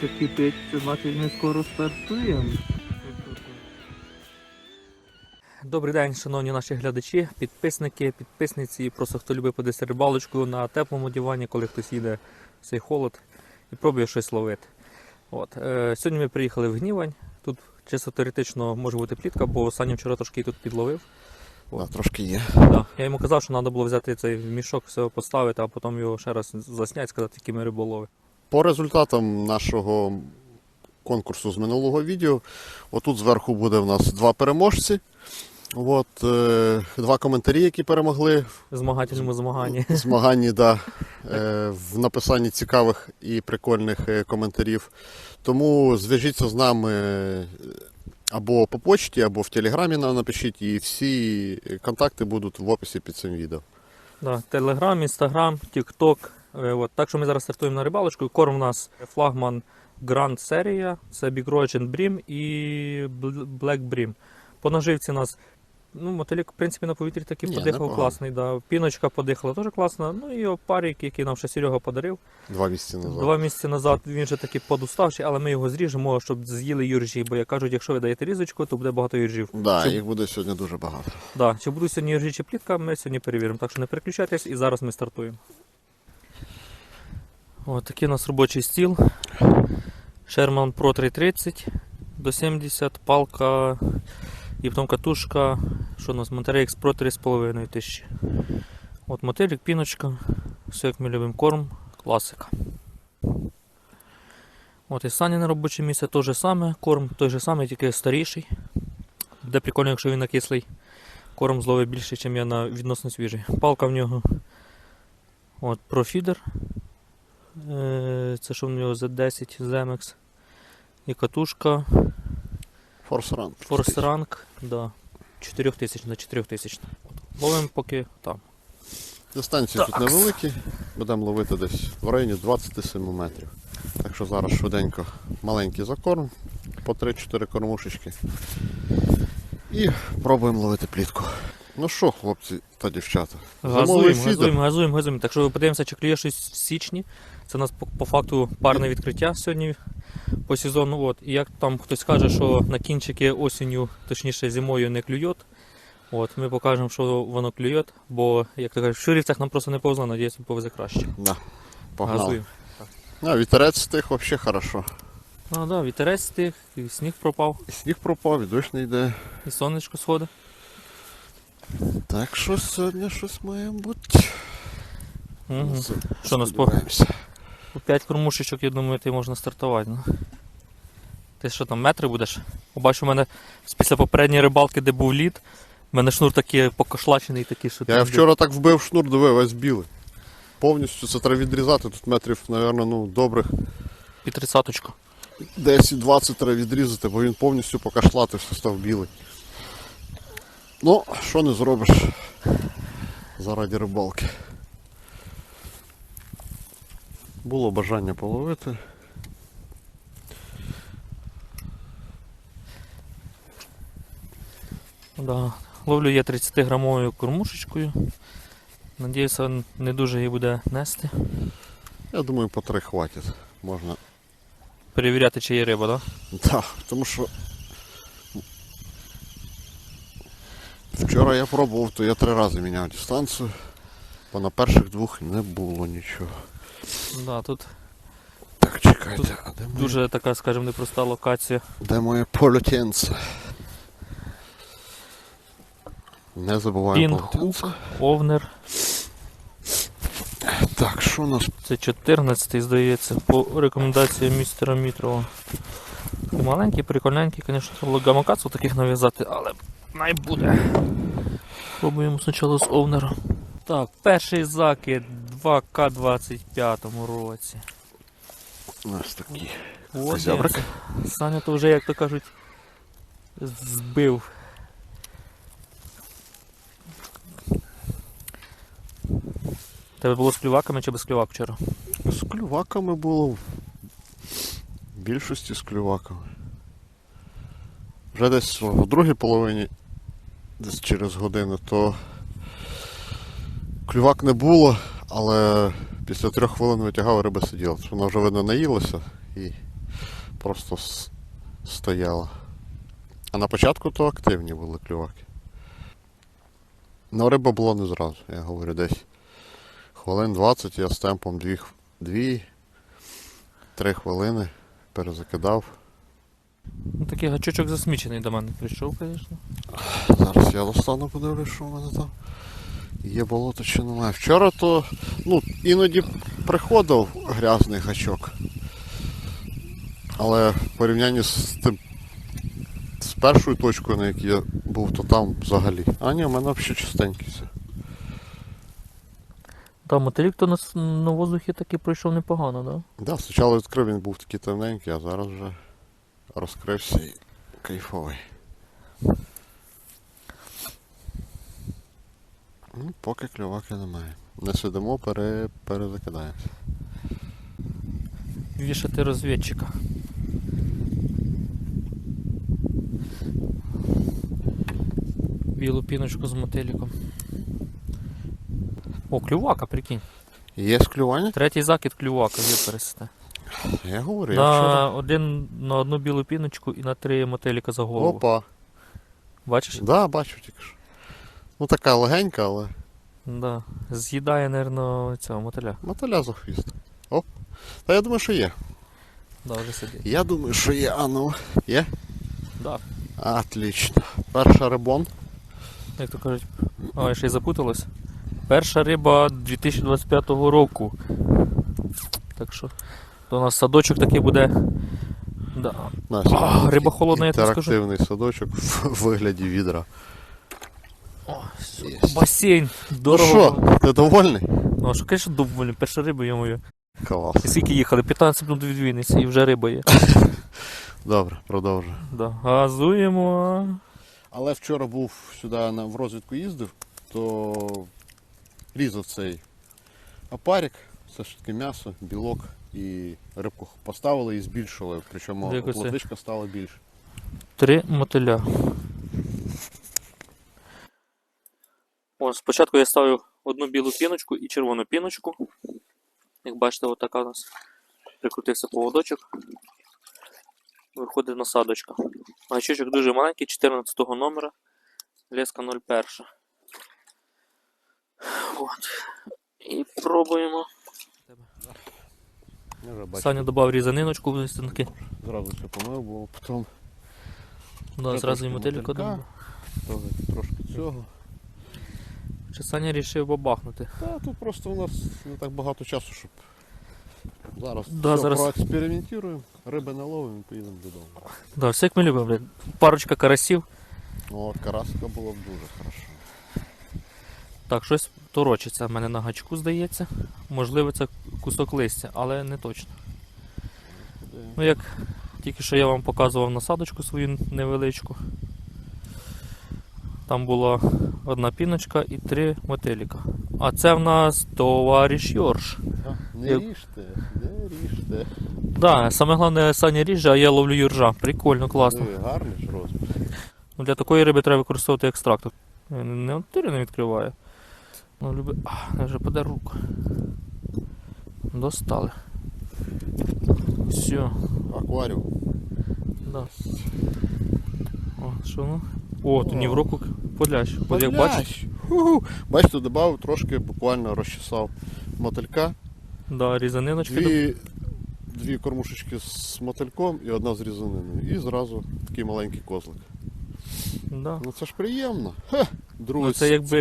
Кипить, кипить, це значить ми скоро стартуємо. Добрий день, шановні наші глядачі, підписники, підписниці, і просто хто любить подивитися рибалочку на теплому дивані, коли хтось їде в цей холод і пробує щось ловити. От. Е, сьогодні ми приїхали в Гнівань. Тут чисто теоретично може бути плітка, бо Саня вчора трошки тут підловив. Да, трошки є. Да. Я йому казав, що треба було взяти цей мішок, все поставити, а потім його ще раз засняти, сказати, які ми риболови. По результатам нашого конкурсу з минулого відео, отут зверху буде в нас два переможці. От, е, два коментарі, які перемогли В змагательному змаганні. в змаганні да, е, в написанні цікавих і прикольних е, коментарів. Тому зв'яжіться з нами е, або по почті, або в телеграмі нам напишіть, і всі контакти будуть в описі під цим відео. Да, Телеграм, Інстаграм, Тікток. Е, От. Так що ми зараз стартуємо на рибалочку. Корм у нас флагман Grand серія, це Big Roach Brim і Bl- Black Brim. По наживці у нас ну, мотилік, в принципі, на повітрі такий Ні, подихав класний. Да. Піночка подихала теж класно. Ну і опарик, який нам ще Серега подарив. Два місяці назад. Два місяці назад він вже такий подуставший, але ми його зріжемо, щоб з'їли юржі. Бо як кажуть, якщо ви даєте різочку, то буде багато юржів. Да, Щоб- їх буде сьогодні дуже багато. Да, чи будуть сьогодні юржі чи плітка, ми сьогодні перевіримо. Так що не переключайтесь і зараз ми стартуємо. О, такий у нас робочий стіл. Sherman Pro 330 до 70, палка і потім катушка. Що у нас? Monterey Pro 3,5 тисячі. От мотилік, піночка, все як ми любимо, корм, класика. От і Сані на робоче місце те же саме, корм той же самий, тільки старіший. Буде прикольно, якщо він на кислий корм зловить більше, ніж я на відносно свіжий. Палка в нього. От, профідер. Е, Це що в нього за 10 Zemex. І катушка Форс ран. Force Rank. Да. 4000 на 4000. Ловимо поки там. Дистанції тут невеликі, будемо ловити десь в районі 27 метрів. Так що зараз швиденько маленький закорм по 3-4 кормушечки. І пробуємо ловити плітку. Ну що, хлопці та дівчата? Газуємо, газуємо, газуємо, газуємо. Так що подивимося, чи клює щось в січні. Це у нас по, по факту парне відкриття сьогодні по сезону. От. І як там хтось каже, що на кінчики осінню, точніше зимою не клює. От, ми покажемо, що воно клює, бо, як ти кажеш, в Шурівцях нам просто не повезло, надіюсь, повезе краще. Да. Погнали. Газуємо. А, вітерець стих взагалі хорошо. Ну да, вітерець стих, і сніг пропав, І сніг пропав, і дощ не йде. і сонечко сходить. Так що сьогодні щось має бути. Угу. Це Що нас по, сподіваємося. по 5 кормушечок, я думаю, ти можна стартувати. Ну. Ти що там, метри будеш? Побачу, у мене після попередньої рибалки, де був лід, у мене шнур такий покошлачений, такий, що Я ти- вчора так вбив шнур, диви, весь білий. Повністю це треба відрізати. Тут метрів, мабуть, ну, добрих під тридцяточку. 10-20 треба відрізати, бо він повністю покашлатився, став білий. Ну, що не зробиш заради рибалки. Було бажання половити. Да. Ловлю я 30 грамовою кормушечкою. Надіюся, не дуже її буде нести. Я думаю, по три хватить. Можна. Перевіряти, чи є риба, так? Так, тому що. Вчора я пробував, то я три рази міняв дистанцію, бо на перших двох не було нічого. Да? Тут Так, чекайте, Тут а де моє, дуже така, скажімо, непроста локація. де моє полотенце? Не забуваємо Пінг, полотенце. овнер. Так, що у нас? Це 14 здається, по рекомендаціям містера Мітрова. Такий маленький, прикольненький, звісно, треба гамакацу таких нав'язати, але най буде. Пробуємо спочатку з овнером. Так, перший закид 2К25 році. У нас такий. О, Саня то вже, як то кажуть, збив. Тебе було з клюваками чи без клювак вчора? З клюваками було. В більшості з клюваками. Вже десь в другій половині, десь через годину, то клювак не було, але після трьох хвилин витягав риба сиділа. Вона вже видно наїлася і просто стояла. А на початку то активні були клюваки. Ну, риба було не зразу, я говорю, десь хвилин 20 я з темпом 2-3 хвилини перезакидав. Ну, такий гачочок засмічений до мене прийшов, звісно. Зараз я достану, подивлюсь, що в мене там. Є болото чи немає. Вчора то ну, іноді приходив грязний гачок. Але в порівнянні з тим з першою точкою, на якій я був, то там взагалі. А ні, в мене взагалі чистенький все. Та мотилік то на, на воздухі таки пройшов непогано, да? Да, спочатку відкрив, він був такий темненький, а зараз вже розкрився і кайфовий. Ну, поки клюваки немає. Не сидимо, пере, перезакидаємося. Вішати розвідчика. Білу піночку з мотиліком. О, клювака, прикинь. Є склювання? Третій закид клювака випересте. Я говорю, На вчора. один на одну білу піночку і на три мотиліка за голову. Опа. Бачиш? Да, бачу тільки що. Ну така легенька, але Да. З'їдає, напевно, цього мотиля. мотиля за хвіст. Оп. Та я думаю, що є. Да, вже сидить. Я думаю, що є. А ну. Є? Да. Отлично. Перша рибон. Як то кажуть, а, ще й запуталась. Перша риба 2025 року. Так що, то у нас садочок такий буде. Да. Настя, А, риба холодна, я тобі скажу. Інтерактивний садочок в вигляді відра. О, Єсть. басейн. Ну що, ти довольний? Ну, а що, звісно, доволі, перша риба, йомою. Клас. І скільки їхали? 15 минут від Вінниці і вже риба є. Добре, продовжуй. Да. Газуємо. Але вчора був сюди на, в розвідку їздив, то різав цей опарик, все ж таки м'ясо, білок і рибку поставили і збільшили, причому Як оце? стала більше. Три мотиля. О, спочатку я ставив одну білу піночку і червону піночку. Як бачите, отака у нас прикрутився поводочок. Виходить насадочка. Гачочок дуже маленький, 14 номера. Леска 01. От. І пробуємо. Саня додав різаниночку в стінки. зразу все помив, бо потім Да, зразу і мотилька мотилька. додав. теж трошки цього. Чи Саня вирішив бабахнути? Та тут просто у нас не так багато часу, щоб зараз Да, все зараз- проекспериментуємо, риби наловимо і поїдемо додому. Да, все як ми любимо, блядь. Парочка карасів. Ну, от карасика було б дуже хорошо. Так, щось торочиться в мене на гачку, здається. Можливо, це кусок листя, але не точно. Ну, як тільки що я вам показував насадочку свою невеличку. Там була одна піночка і три мотиліка. А це в нас товариш Йорш. Не ріжте, не ріжте. Да, саме головне Саня ріже, а я ловлю юржа. Прикольно, класно. Диви, гарний ж розмір. Ну, для такої риби треба використовувати екстрактор. Не не відкриває. Ну, люби... А, не вже поде руку. Достали. Все. Акваріум. Да. О, що ну? О, то ні в О. року подлящ. От як бачиш, Ху-ху. Бачите, додав трошки, буквально розчесав мотилька. да, різаниночки. Дві, дві кормушечки з мотильком і одна з різаниною. І зразу такий маленький козлик. Да. Ну це ж приємно. Ха, другий, Ну, це якби,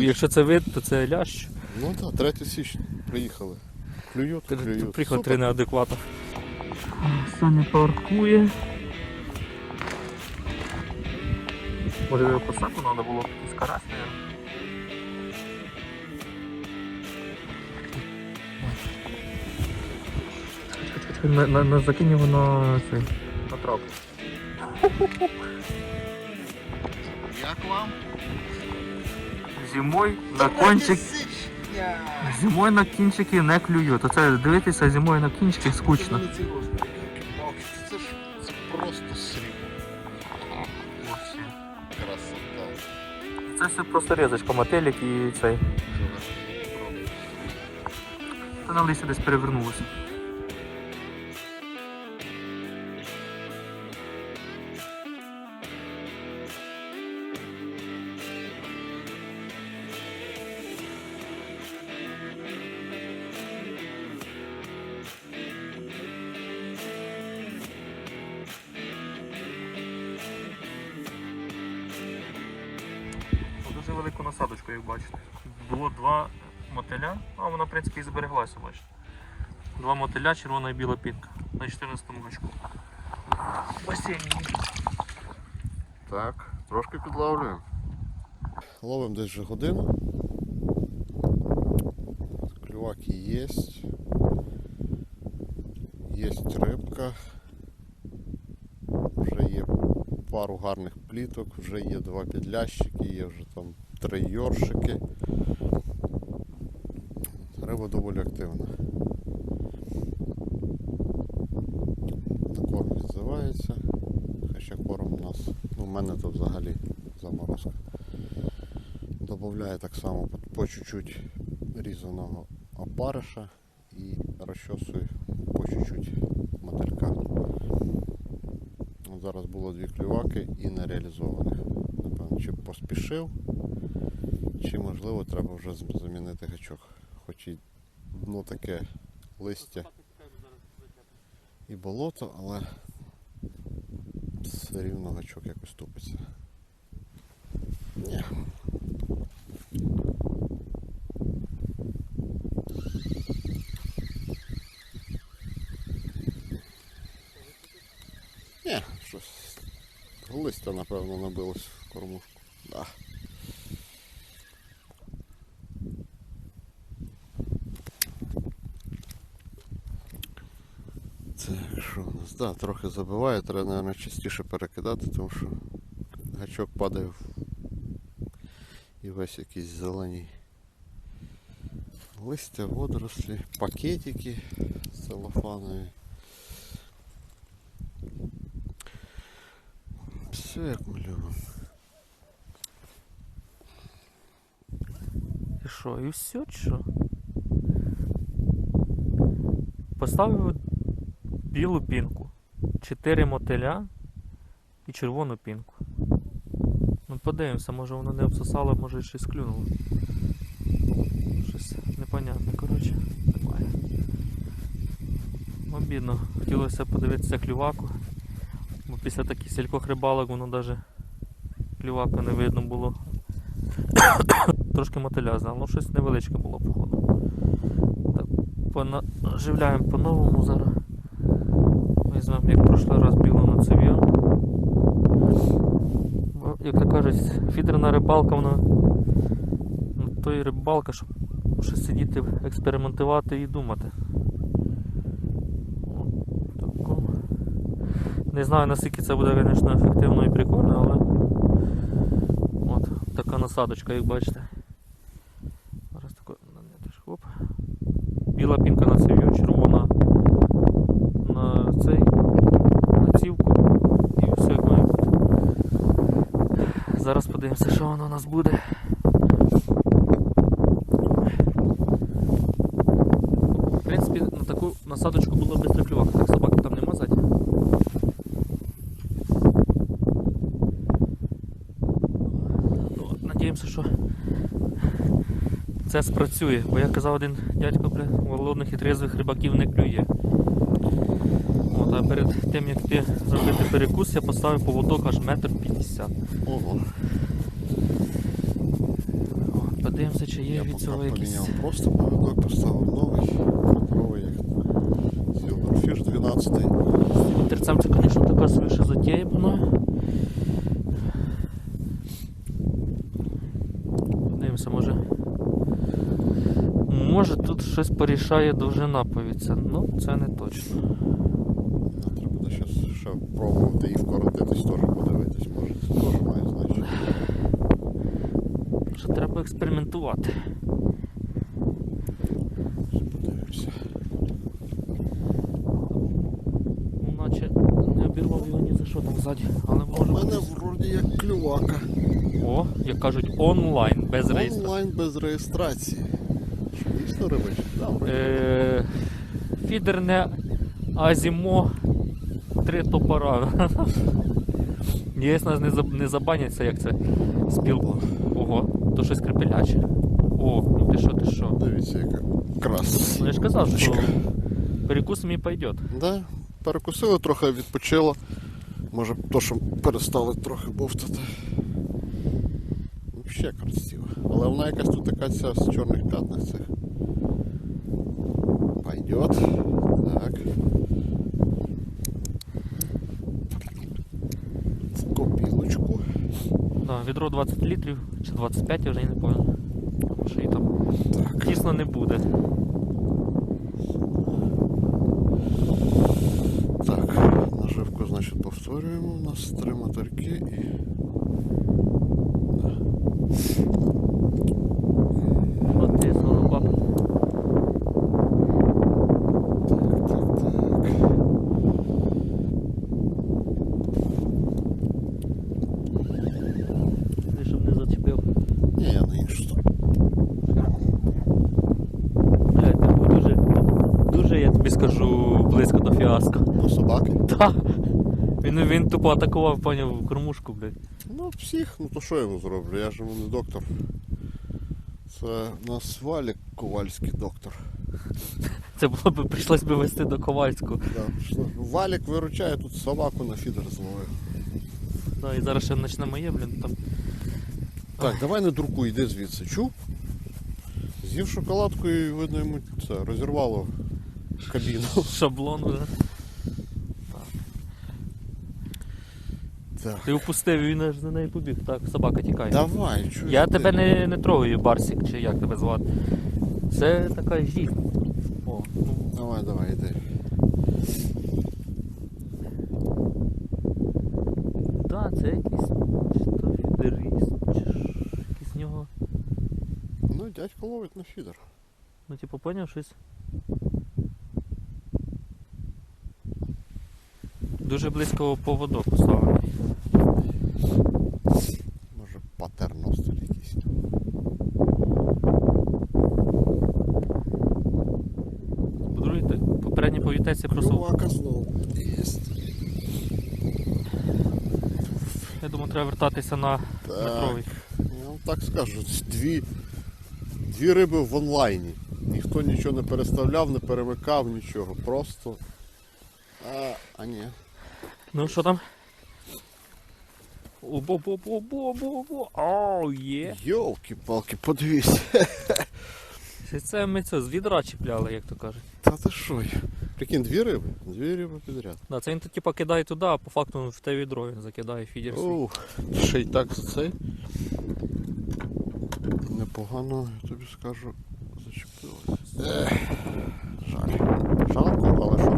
якщо це вид, то це лящ. Ну так, 3 січня приїхали. Клюють, клюють. Приїхав Супер. три неадеквата. Саня паркує. Може його посадку треба було якийсь карась, На, на, на закинь його на цей. На трап. Як вам? Зимой на кончик. Зимой на кінчики не клюють. Оце дивитися зимою на кінчики скучно. Це ж це просто срібло. Красота. Це все просто різочка, мотелік і цей. Та на лисі десь перевернулося. Насадочку, як бачите. Було два мотиля, а вона, в принципі, і збереглася, бачите. Два мотиля, червона і біла пінка на 14-му гачку. Басейн. Так, трошки підловлюємо. Ловимо десь вже годину. Клюваки є. Є рибка. Вже є пару гарних пліток, вже є два підлящики, є вже там три йоршики. Риба доволі активна. На корм відзивається. Хоча корм у нас, ну, в мене то взагалі заморозка. Добавляю так само по, чуть-чуть різаного опариша і розчосую по чуть-чуть мотилька. Зараз було дві клюваки і не реалізованих. Напевно, чи поспішив, чи можливо треба вже замінити гачок. Хоч і дно таке листя і болото, але все рівно гачок якось тупиться. Ні. Щось. Листя, напевно, набилось в кормушку. Да. Да, трохи забиває, треба, мабуть, частіше перекидати, тому що гачок падає в... і весь якийсь зелений. Листя, водорослі, пакетики целофанові. Все як ми любимо. І що, і все чи що? Поставив білу пінку, Чотири мотиля і червону пінку. Ну подивимося, може воно не обсосало, може щось клюнуло. Щось непонятне, коротше, немає. Обідно. Хотілося подивитися клюваку. Бо після таких сількох рибалок воно навіть клювака не видно було. Трошки мотиля знав, ну щось невеличке було, походу. Так, понаживляємо по-новому зараз. Візьмемо, як в прошлий раз білу на цев'я. Як то кажуть, фідерна рибалка, вона то і рибалка, щоб щось сидіти, експериментувати і думати. Не знаю наскільки це буде, звісно, ефективно і прикольно, але от така насадочка, як бачите. Зараз тако на неї теж, оп. Біла пінка на цев'ю, червона на цей, на цівку і все як має бути. Зараз подивимося, що воно у нас буде. В принципі, на таку насадочку було без клювак, так собаки там нема ззаді. Ну, Надіємося, що це спрацює, бо я казав один дядько, бля, голодних і трезвих рибаків не клює. От, а перед тим як ти зробити перекус, я поставив поводок аж метр п'ятдесят. Ого. Подивимося, чи є Я від цього якісь. поміняв просто повідок, поставив новий, метровий, як Silverfish 12. Терцем це, звісно, така ще затія мною. Подивимося, може. Може тут щось порішає довжина повіця. Ну, це не точно. Щас ще пробувати і вкоротитись теж подивитись, може це теж має значення. Що треба експериментувати. Подивимося. Ну, наче не обірвав його ні за що там ззаді. Але У мене вроді як клювака. О, як кажуть, онлайн, без реєстрації. Онлайн без реєстрації. Що, Дійсно. Е, фідерне Азімо три топора. Ясно, не, не забаняться, як це спіл. Ого, то щось крепеляче. О, ну ти що, ти що? Дивіться, яка краса. Ну я ж казав, що перекус мені пойдет. Да, перекусили, трохи відпочило. Може то, що перестали трохи бовтати. взагалі красиво. Але вона якась тут така ця з чорних п'ятних цих. Пойдет. Так. В копілочку. Да, відро 20 літрів чи 25, я вже не пам'ятаю. Що і там Так. тісно не буде. Так, наживку, значить, повторюємо. У нас три моторки і. От ти баб. Так, так, так. Ти щоб не зачепив. Ні, я на іншу сторону. Блядь, ти був дуже, дуже, я тобі скажу, близько до фіаско. Ну, собаки. Та. Він, він тупо атакував, поняв, кормушку, блядь. Ну, псих, ну то що я йому зроблю? Я ж йому не доктор. Це у нас Валік Ковальський доктор. Це було б прийшлось би вести до Ковальську. Да. Валік виручає тут собаку на фідер зловив. Да, і зараз ще почне моє, блін, там. Так, давай не дуркуй, йди звідси. Чув? З'їв шоколадку і видно йому це розірвало кабіну. Шаблон вже. Так. Ти упустив, він аж за нею побіг. Так, собака тікає. Давай, чуєш? Я ти? тебе не, не трогаю, Барсік, чи як тебе звати. Це така жінка. О, ну, Давай, давай, йди. да, це якийсь чи то фідеріст, чи ж якийсь нього. Ну, дядько ловить на фідер. Ну, типу, поняв щось. Дуже близько поводок поставлений. Може патерностер якийсь. По-друге, так, попередній повітець я просто. Я думаю, треба вертатися на метровий. Я вам так скажу, дві, дві риби в онлайні. Ніхто нічого не переставляв, не перемикав, нічого. Просто. А, а ні. Ну, що там? Обо-бо-бо-бо-бо-бо. Оу, є. Йолки-палки, подивись. Чи Це ми це з відра чіпляли, як то кажуть. Та ти що? Прикинь, дві риби? Дві риби підряд. Да, це він то типа кидає туди, а по факту в те відро він закидає фідер. Ух, ще й так за цей. Непогано, я тобі скажу, зачепилось. Ех, жаль. Жалко, але що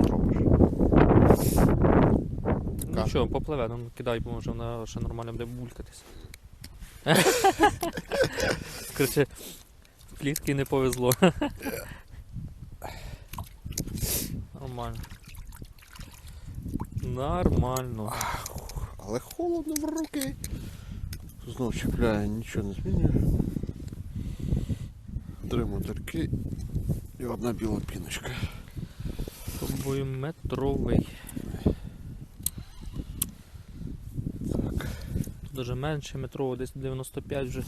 Ну що, попливе, ну кидай, бо може вона ще нормально буде булькатись. Короче, клітки не повезло. Нормально. Нормально. Але холодно в руки. Знов чіпляє, нічого не змінює. Три мотильки і одна біла піночка. Пробую метровий. Даже менше метрового, десь 95 вже.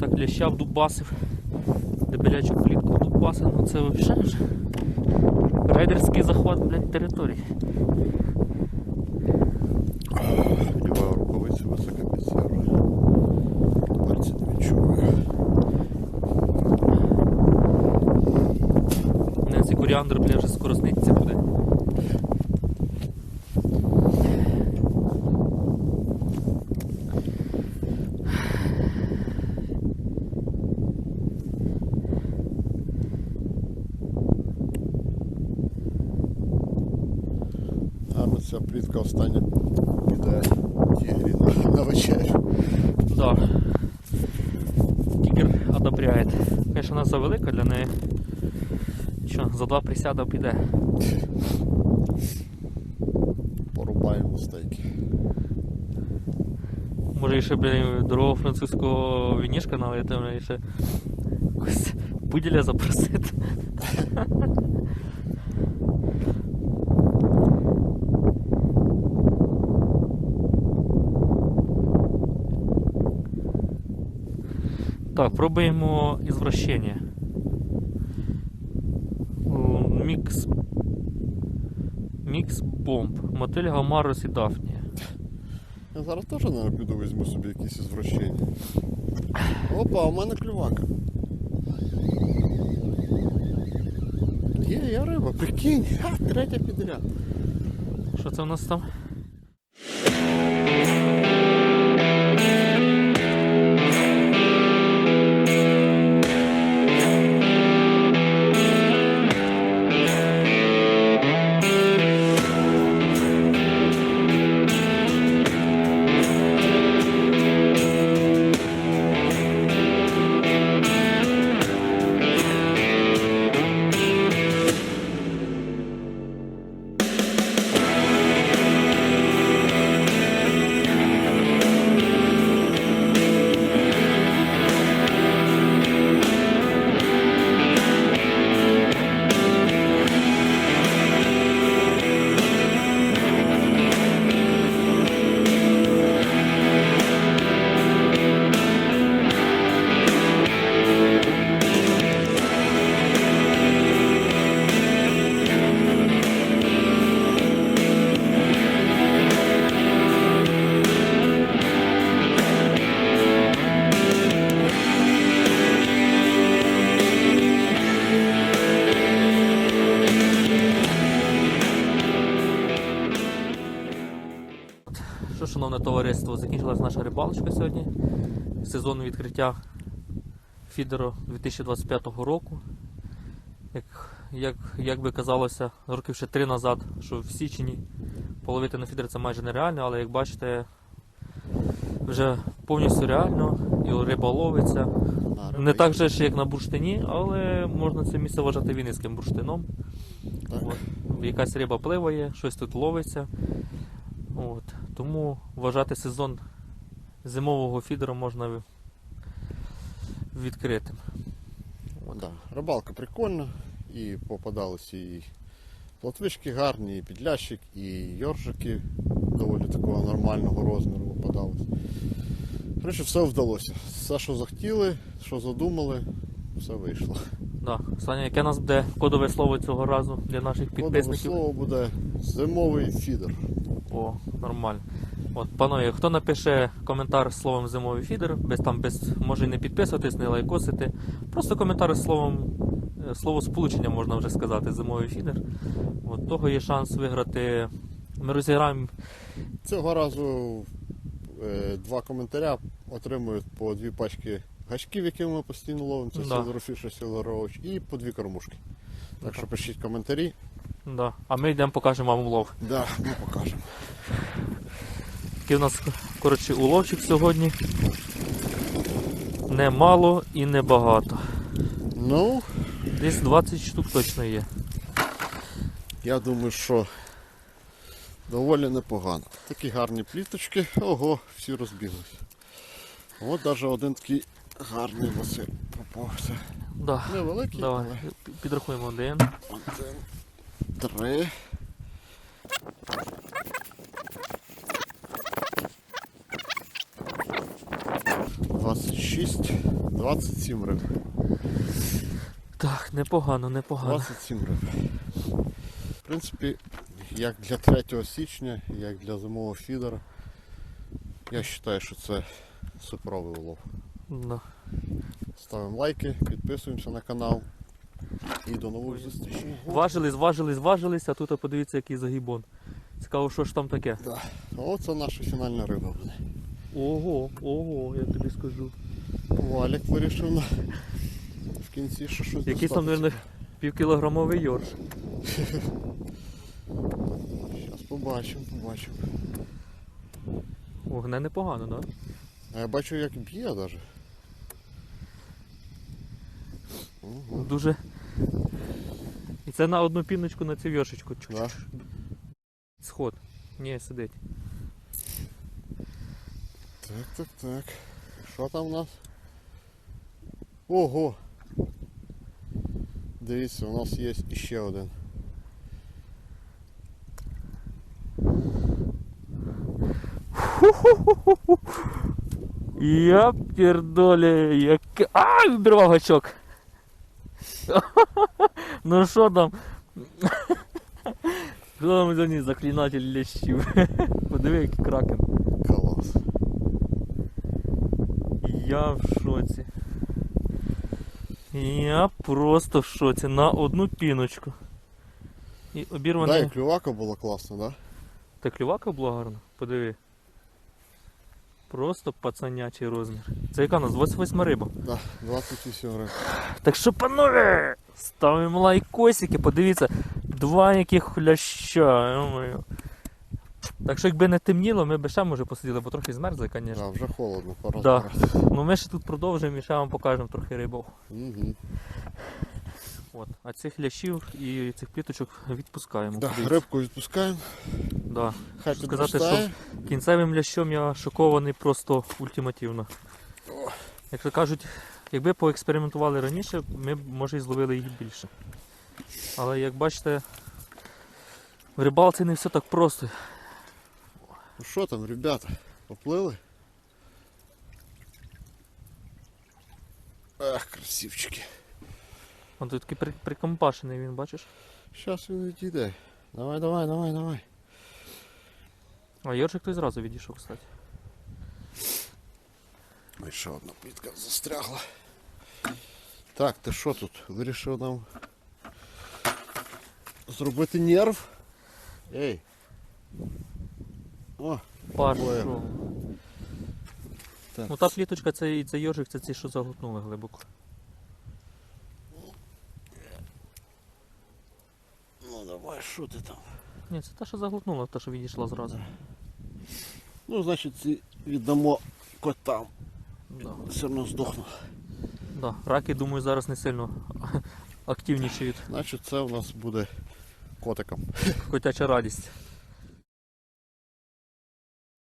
Так ляща вдубасив. Дебелячу клітку вдубасив, ну це взагалі вже. Рейдерський захват, блядь, території. Цей вже скоро сниться буде. Гарно ця плітка остання піде тігрі на, на вечерю. Да. Тігр одобряє. Конечно, вона завелика для неї. Що, за два присяда піде. Порубаємо стейки. Може ще, блін, дорогого французького вінішка налити, може ще якось буділя запросити. Так, пробуємо ізвращення. Бомб. Мотель Гамарос і Дафнія. Я зараз теж, наверное, піду візьму собі якісь ізвращення. Опа, у мене клювака. Є, я риба, прикинь, Ха, третя підряд. Що це у нас там? Рибалочка сьогодні. Сезон відкриття фідеру 2025 року. Як, як, як би казалося, років ще три назад, що в січні половити на фідер це майже нереально, але як бачите, вже повністю реально і риба ловиться. А, Не так же як на бурштині, але можна це місце вважати вінницьким бурштином. От, якась риба пливає, щось тут ловиться. От. Тому вважати сезон зимового фідеру можна відкритим. Да. Рибалка прикольна, і попадалися і плотвички гарні, і підлящик, і йоржики доволі такого нормального розміру попадались. Коротше, все вдалося. Все, що захотіли, що задумали, все вийшло. Да. Саня, яке у нас буде кодове слово цього разу для наших Кодове слово буде зимовий фідер. О, нормально. От, панове, хто напише коментар з словом зимовий фідер, без там без може не підписуватись, не лайкосити. Просто коментар з словом е, слово сполучення можна вже сказати, зимовий фідер. От того є шанс виграти. Ми розіграємо Цього разу е, два коментаря отримують по дві пачки гачків, які ми постійно ловимо. Це Да. Silver Fish і по дві кормушки. Так що пишіть коментарі. Да. А ми йдемо покажемо вам улов. Да, ми покажемо. Такий у нас коротше, уловчик сьогодні. Не мало і не багато. Ну, Десь 20 штук точно є. я думаю, що доволі непогано. Такі гарні пліточки. Ого, всі розбіглися. От навіть один такий гарний Василь попався. Да. Невеликий, Давай, але підрахуємо один. один, три. Двадцять шість, двадцять сім риб. Так, непогано, непогано. 27 риб. В принципі, як для 3 січня, як для зимового фідера, я вважаю, що це суперовий улов. Да. Ставимо лайки, підписуємося на канал. І до нових зустрічей. Важились, важились, важились, а тут подивіться, який загибон. Цікаво, що ж там таке. Да. Оце наша фінальна риба буде. Ого, ого, я тобі скажу. Валік вирішив на... в кінці що щось Якийсь там, мабуть, півкілограмовий йорш. Зараз побачимо, побачимо. Огне непогано, так? Да? А я бачу, як б'є навіть. Угу. Дуже. І це на одну піночку на цю вьошечку. Да. Сход. Ні, сидить. Так, так, так. Що там у нас? Ого! Дивіться, у нас є іще один. Я пердолі, як. А, вибірвав гачок. ну що там? Що там за ній заклинатель лящів? Подиви, який кракен. Я в шоці. Я просто в шоці на одну піночку. І Да, і клювака була класна, да? Та клювака була гарна, подиви. Просто пацанячий розмір. Це яка у нас 28 риба. Да, 28 гривень. Так що, панове, ставимо лайкосики, подивіться, два яких ляща. Так що якби не темніло, ми б ще може посиділи, бо трохи змерзли, звісно. Да, вже холодно, пора Да. Ну ми ще тут продовжуємо і ще вам покажемо трохи рибов. Угу. От. А цих лящів і цих пліточок відпускаємо. Да, рибку відпускаємо. Да. Хай Що сказати, підростає. Кінцевим лящом я шокований просто ультимативно. Якщо кажуть, якби поекспериментували раніше, ми б може і зловили їх більше. Але як бачите, в рибалці не все так просто. Ну що там, ребята, поплили? Ах, красивчики. Он тут такий при- прикомпашений він, бачиш? Зараз він відійде. Давай, давай, давай, давай. А Йоршик той зразу відійшов, кстати. Ой, ще одна плітка застрягла. Так, ти що тут? Вирішив нам зробити нерв? Ей. О, Пашов. так. Ну та пліточка це і це Йоршик, це ці, що заглотнули глибоко. Ну давай, що ти там? Ні, це та, що заглотнула, та, що відійшла зразу. Ну, значить, ці віддамо котам. Да. Все одно здохну. Да. Раки, думаю, зараз не сильно активнішають. Значить, це у нас буде котиком. Котяча радість.